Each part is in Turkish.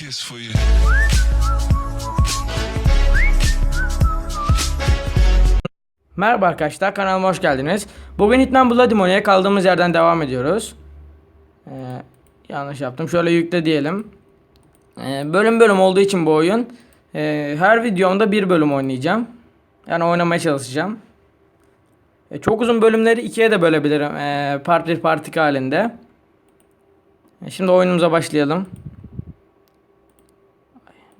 kiss for you. Merhaba arkadaşlar kanalıma hoş geldiniz. Bugün Hitman Bloody Money'e kaldığımız yerden devam ediyoruz. Ee, yanlış yaptım. Şöyle yükle diyelim. Ee, bölüm bölüm olduğu için bu oyun. ee, her videomda bir bölüm oynayacağım. Yani oynamaya çalışacağım. Ee, çok uzun bölümleri ikiye de bölebilirim. Ee, part 1 part 2 halinde. Ee, şimdi oyunumuza başlayalım.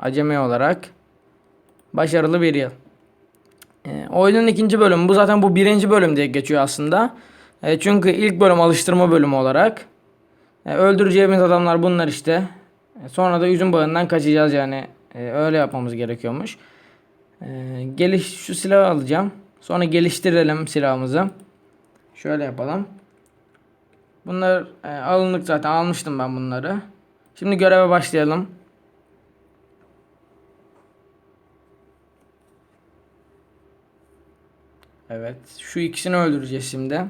Acemi olarak. Başarılı bir yıl. E, oyunun ikinci bölümü. Bu zaten bu birinci bölüm diye geçiyor aslında. E, çünkü ilk bölüm alıştırma bölümü olarak. E, öldüreceğimiz adamlar bunlar işte. E, sonra da üzüm bağından kaçacağız yani. E, öyle yapmamız gerekiyormuş. E, geliş şu silahı alacağım. Sonra geliştirelim silahımızı. Şöyle yapalım. Bunlar e, alındık zaten almıştım ben bunları. Şimdi göreve başlayalım. Evet. Şu ikisini öldüreceğiz şimdi.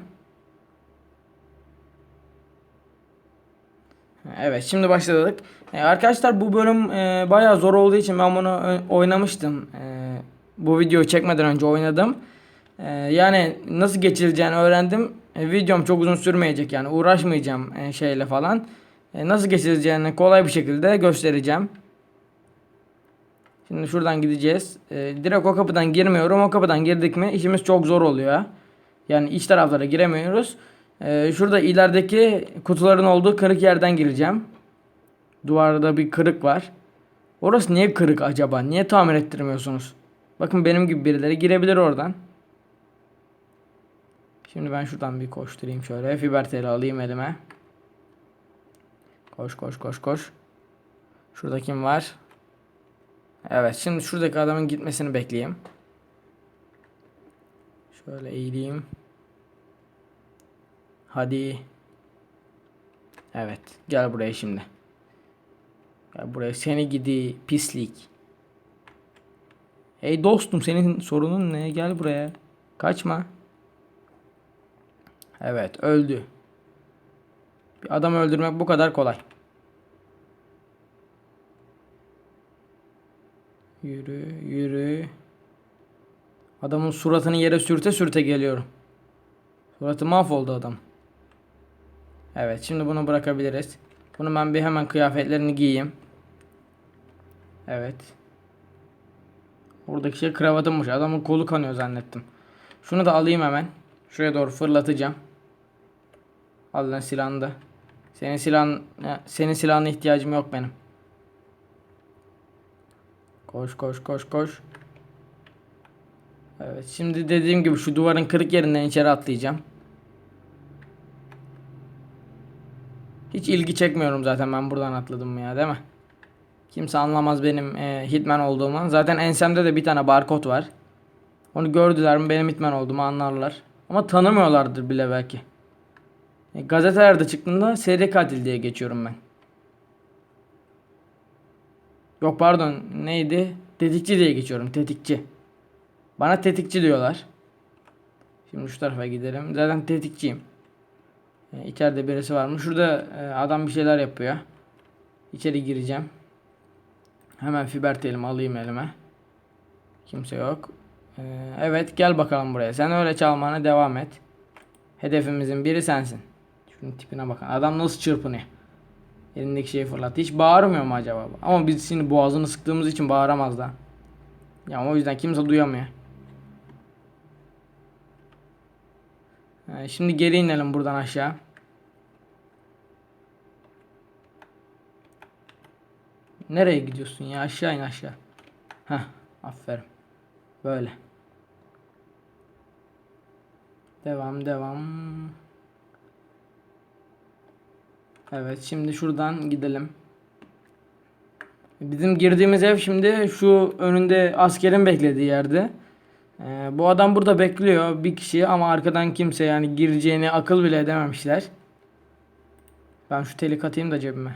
Evet şimdi başladık. Ee, arkadaşlar bu bölüm e, bayağı zor olduğu için ben bunu ö- oynamıştım. E, bu videoyu çekmeden önce oynadım. E, yani nasıl geçileceğini öğrendim. E, videom çok uzun sürmeyecek yani uğraşmayacağım e, şeyle falan. E, nasıl geçileceğini kolay bir şekilde göstereceğim. Şimdi şuradan gideceğiz. Ee, direkt o kapıdan girmiyorum. O kapıdan girdik mi işimiz çok zor oluyor. Yani iç taraflara giremiyoruz. Ee, şurada ilerideki kutuların olduğu kırık yerden gireceğim. Duvarda bir kırık var. Orası niye kırık acaba? Niye tamir ettirmiyorsunuz? Bakın benim gibi birileri girebilir oradan. Şimdi ben şuradan bir koşturayım şöyle. Fiber teli alayım elime. Koş koş koş koş. Şurada kim var? Evet şimdi şuradaki adamın gitmesini bekleyeyim. Şöyle eğileyim. Hadi. Evet gel buraya şimdi. Gel buraya seni gidi pislik. Hey dostum senin sorunun ne? Gel buraya. Kaçma. Evet öldü. Bir adam öldürmek bu kadar kolay. Yürü, yürü. Adamın suratını yere sürte sürte geliyorum. Suratı mahvoldu adam. Evet, şimdi bunu bırakabiliriz. Bunu ben bir hemen kıyafetlerini giyeyim. Evet. Oradaki şey kravatımmış. Adamın kolu kanıyor zannettim. Şunu da alayım hemen. Şuraya doğru fırlatacağım. Al lan silahını da. Senin silahın, senin silahına ihtiyacım yok benim. Koş koş koş koş. Evet şimdi dediğim gibi şu duvarın kırık yerinden içeri atlayacağım. Hiç ilgi çekmiyorum zaten ben buradan atladım ya değil mi? Kimse anlamaz benim e, hitman olduğumu. Zaten ensemde de bir tane barkod var. Onu gördüler mi benim hitman olduğumu anlarlar. Ama tanımıyorlardır bile belki. E, gazetelerde çıktığında seri katil diye geçiyorum ben. Yok pardon neydi? Tetikçi diye geçiyorum. Tetikçi. Bana tetikçi diyorlar. Şimdi şu tarafa gidelim. Zaten tetikçiyim. E, içeride birisi var mı? Şurada e, adam bir şeyler yapıyor. İçeri gireceğim. Hemen fiber telimi alayım elime. Kimse yok. E, evet gel bakalım buraya. Sen öyle çalmana devam et. Hedefimizin biri sensin. Şunun tipine bakın. Adam nasıl çırpınıyor. Elindeki şeyi fırlattı. Hiç bağırmıyor mu acaba? Ama biz şimdi boğazını sıktığımız için bağıramaz da. Ya o yüzden kimse duyamıyor. Şimdi geri inelim buradan aşağı. Nereye gidiyorsun ya? Aşağı in aşağı. Heh, aferin. Böyle. Devam devam. Evet şimdi şuradan gidelim. Bizim girdiğimiz ev şimdi şu önünde askerin beklediği yerde. Ee, bu adam burada bekliyor bir kişi ama arkadan kimse yani gireceğini akıl bile edememişler. Ben şu teli katayım da cebime.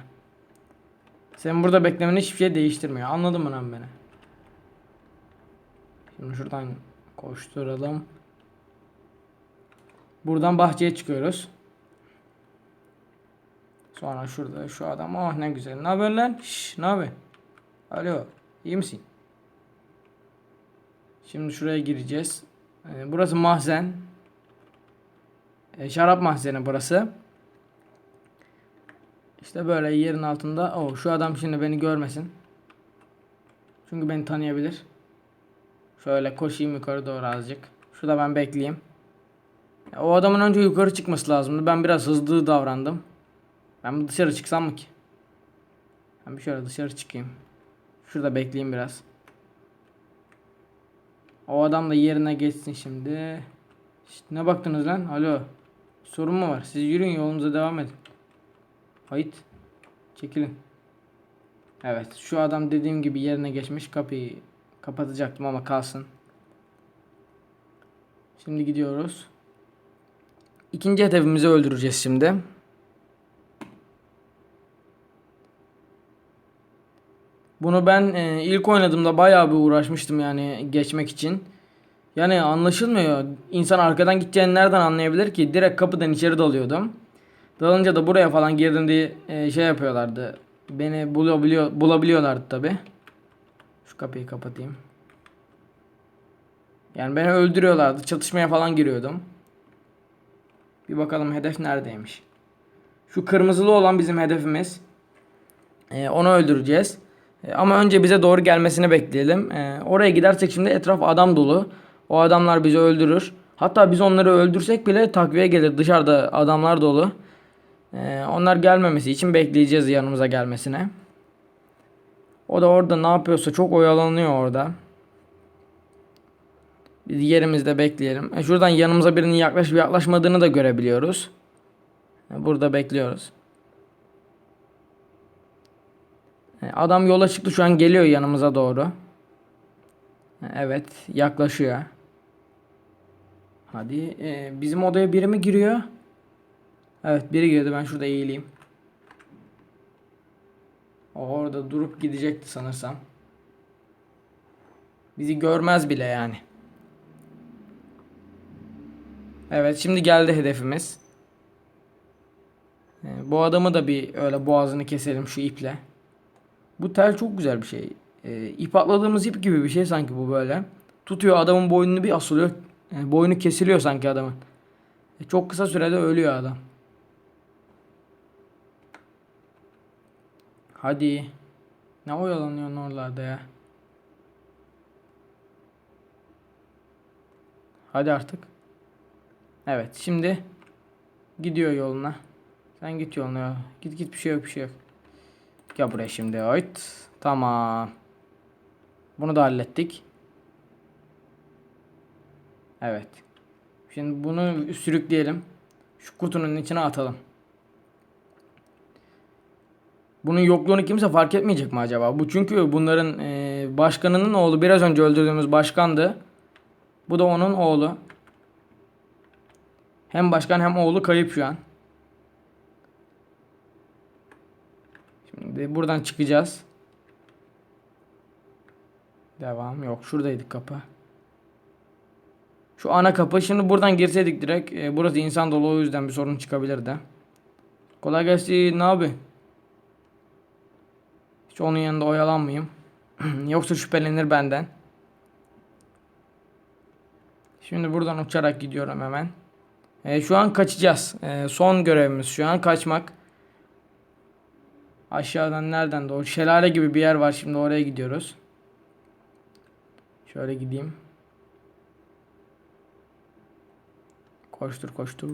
Senin burada beklemen hiçbir şey değiştirmiyor. Anladın mı lan beni? Şimdi şuradan koşturalım. Buradan bahçeye çıkıyoruz. Sonra şurada şu adam oh ne güzel. Ne haber lan? Şş, ne haber? Alo. iyi misin? Şimdi şuraya gireceğiz. Ee, burası mahzen. Ee, şarap mahzeni burası. İşte böyle yerin altında. Oh, şu adam şimdi beni görmesin. Çünkü beni tanıyabilir. Şöyle koşayım yukarı doğru azıcık. Şurada ben bekleyeyim. O adamın önce yukarı çıkması lazımdı. Ben biraz hızlı davrandım. Ben dışarı çıksam mı ki? Ben bir şöyle dışarı çıkayım. Şurada bekleyeyim biraz. O adam da yerine geçsin şimdi. Şşt, ne baktınız lan? Alo. Sorun mu var? Siz yürüyün yolunuza devam edin. Hayt. Çekilin. Evet. Şu adam dediğim gibi yerine geçmiş. Kapıyı kapatacaktım ama kalsın. Şimdi gidiyoruz. İkinci hedefimizi öldüreceğiz şimdi. Bunu ben e, ilk oynadığımda bayağı bir uğraşmıştım yani geçmek için. Yani anlaşılmıyor. İnsan arkadan gideceğini nereden anlayabilir ki? Direkt kapıdan içeri dalıyordum. Dalınca da buraya falan girdim diye e, şey yapıyorlardı. Beni bulabiliyor, bulabiliyorlardı tabi. Şu kapıyı kapatayım. Yani beni öldürüyorlardı. Çatışmaya falan giriyordum. Bir bakalım hedef neredeymiş. Şu kırmızılı olan bizim hedefimiz. Ee, onu öldüreceğiz. Ee, ama önce bize doğru gelmesini bekleyelim. Ee, oraya gidersek şimdi etraf adam dolu. O adamlar bizi öldürür. Hatta biz onları öldürsek bile takviye gelir. Dışarıda adamlar dolu. Ee, onlar gelmemesi için bekleyeceğiz yanımıza gelmesine. O da orada ne yapıyorsa çok oyalanıyor orada. Biz yerimizde bekleyelim. E, şuradan yanımıza birinin yaklaşıp yaklaşmadığını da görebiliyoruz. E, Burada bekliyoruz. E, Adam yola çıktı şu an geliyor yanımıza doğru. E, Evet yaklaşıyor. Hadi e, bizim odaya biri mi giriyor? Evet biri girdi ben şurada eğileyim. O orada durup gidecekti sanırsam. Bizi görmez bile yani. Evet şimdi geldi hedefimiz. Ee, bu adamı da bir öyle boğazını keselim şu iple. Bu tel çok güzel bir şey. Ee, ip atladığımız ip gibi bir şey sanki bu böyle. Tutuyor adamın boynunu bir asılıyor. Yani boynu kesiliyor sanki adamın. E, çok kısa sürede ölüyor adam. Hadi. Ne oyalanıyorsun oralarda ya. Hadi artık. Evet şimdi gidiyor yoluna. Sen git yoluna. Git git bir şey yok bir şey yok. Gel buraya şimdi. Ayt. Tamam. Bunu da hallettik. Evet. Şimdi bunu sürükleyelim. Şu kutunun içine atalım. Bunun yokluğunu kimse fark etmeyecek mi acaba? Bu çünkü bunların eee, başkanının oğlu biraz önce öldürdüğümüz başkandı. Bu da onun oğlu. Hem başkan hem oğlu kayıp şu an. Şimdi buradan çıkacağız. Devam. Yok şuradaydık kapı. Şu ana kapı. Şimdi buradan girseydik direkt. e, burası insan dolu o yüzden bir sorun çıkabilirdi. Kolay gelsin abi. Hiç onun yanında oyalanmayayım. Yoksa şüphelenir benden. Şimdi buradan uçarak gidiyorum hemen. E, şu an kaçacağız. E, son görevimiz şu an kaçmak. Aşağıdan nereden doğru? Şelale gibi bir yer var. Şimdi oraya gidiyoruz. Şöyle gideyim. Koştur koştur.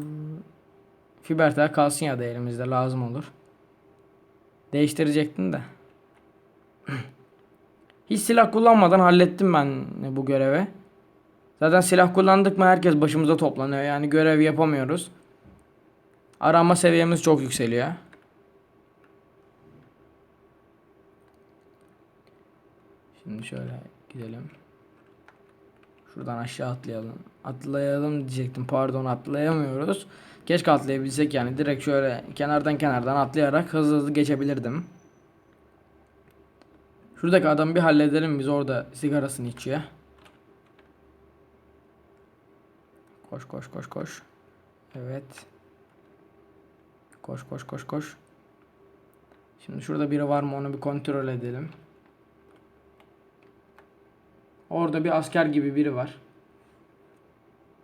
Fibertel kalsın ya da elimizde lazım olur. Değiştirecektim de. Hiç silah kullanmadan hallettim ben bu görevi. Zaten silah kullandık mı herkes başımıza toplanıyor. Yani görev yapamıyoruz. Arama seviyemiz çok yükseliyor. Şimdi şöyle gidelim. Şuradan aşağı atlayalım. Atlayalım diyecektim. Pardon atlayamıyoruz. Keşke atlayabilsek yani. Direkt şöyle kenardan kenardan atlayarak hızlı hızlı geçebilirdim. Şuradaki adamı bir halledelim. Biz orada sigarasını içiyor. Koş koş koş koş. Evet. Koş koş koş koş. Şimdi şurada biri var mı onu bir kontrol edelim. Orada bir asker gibi biri var.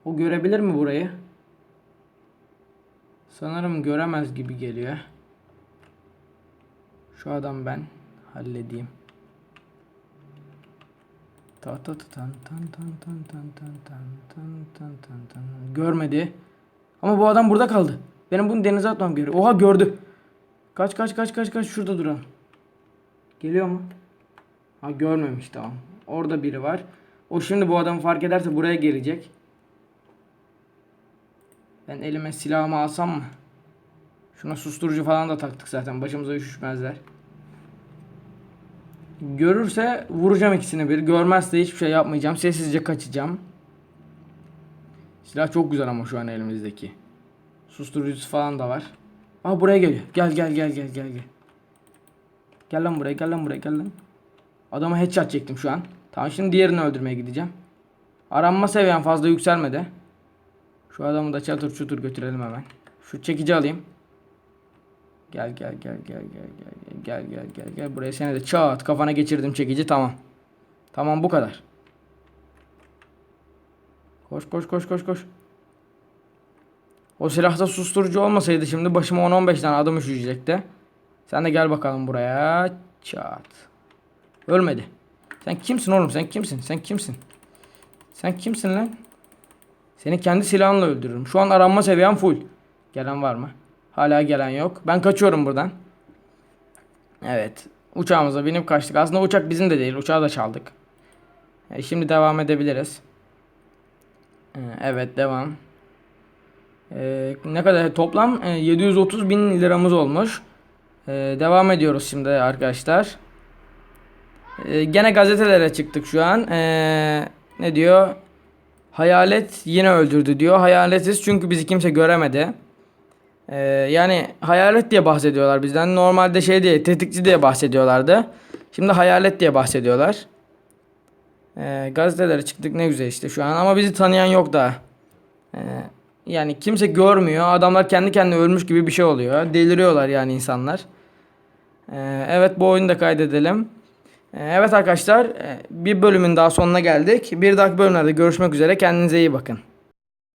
O görebilir mi burayı? Sanırım göremez gibi geliyor. Şu adam ben halledeyim. Ta ta ta tan tan tan tan tan tan tan tan tan tan tan. Görmedi. Ama bu adam burada kaldı. Benim bunu denize atmam gerekiyor. Oha gördü. Kaç kaç kaç kaç kaç şurada duran. Geliyor mu? Ha görmemiş tamam. Orada biri var. O şimdi bu adamı fark ederse buraya gelecek. Ben elime silahımı alsam mı? Şuna susturucu falan da taktık zaten. Başımıza üşüşmezler. Görürse vuracağım ikisini bir. Görmezse hiçbir şey yapmayacağım. Sessizce kaçacağım. Silah çok güzel ama şu an elimizdeki. Susturucusu falan da var. Aa buraya geliyor. Gel gel gel gel gel gel. Gel lan buraya gel lan buraya gel lan. Adama headshot çektim şu an. Tamam şimdi diğerini öldürmeye gideceğim. Aranma seviyen fazla yükselmedi. Şu adamı da çatır çutur götürelim hemen. Şu çekici alayım. Gel gel gel gel gel gel gel gel gel gel buraya seni de çat kafana geçirdim çekici tamam. Tamam bu kadar. Koş koş koş koş koş. O silahta susturucu olmasaydı şimdi başıma 10-15 tane adam üşüyecekti. Sen de gel bakalım buraya. Çat. Ölmedi. Sen kimsin oğlum? Sen kimsin? Sen kimsin? Sen kimsin lan? Seni kendi silahınla öldürürüm. Şu an aranma seviyem full. Gelen var mı? Hala gelen yok. Ben kaçıyorum buradan. Evet. Uçağımıza binip kaçtık. Aslında uçak bizim de değil. Uçağı da çaldık. E, şimdi devam edebiliriz. E, evet devam. E, ne kadar toplam e, 730 bin liramız olmuş. E, devam ediyoruz şimdi arkadaşlar. E, gene gazetelere çıktık şu an. E, ne diyor? Hayalet yine öldürdü diyor. Hayaletiz çünkü bizi kimse göremedi. Ee, yani hayalet diye bahsediyorlar bizden. Normalde şey diye tetikçi diye bahsediyorlardı. Şimdi hayalet diye bahsediyorlar. Ee, gazetelere çıktık ne güzel işte şu an ama bizi tanıyan yok daha. Ee, yani kimse görmüyor. Adamlar kendi kendine ölmüş gibi bir şey oluyor. Deliriyorlar yani insanlar. Ee, evet bu oyunu da kaydedelim. Ee, evet arkadaşlar e, bir bölümün daha sonuna geldik. Bir dahaki bölümlerde görüşmek üzere. Kendinize iyi bakın.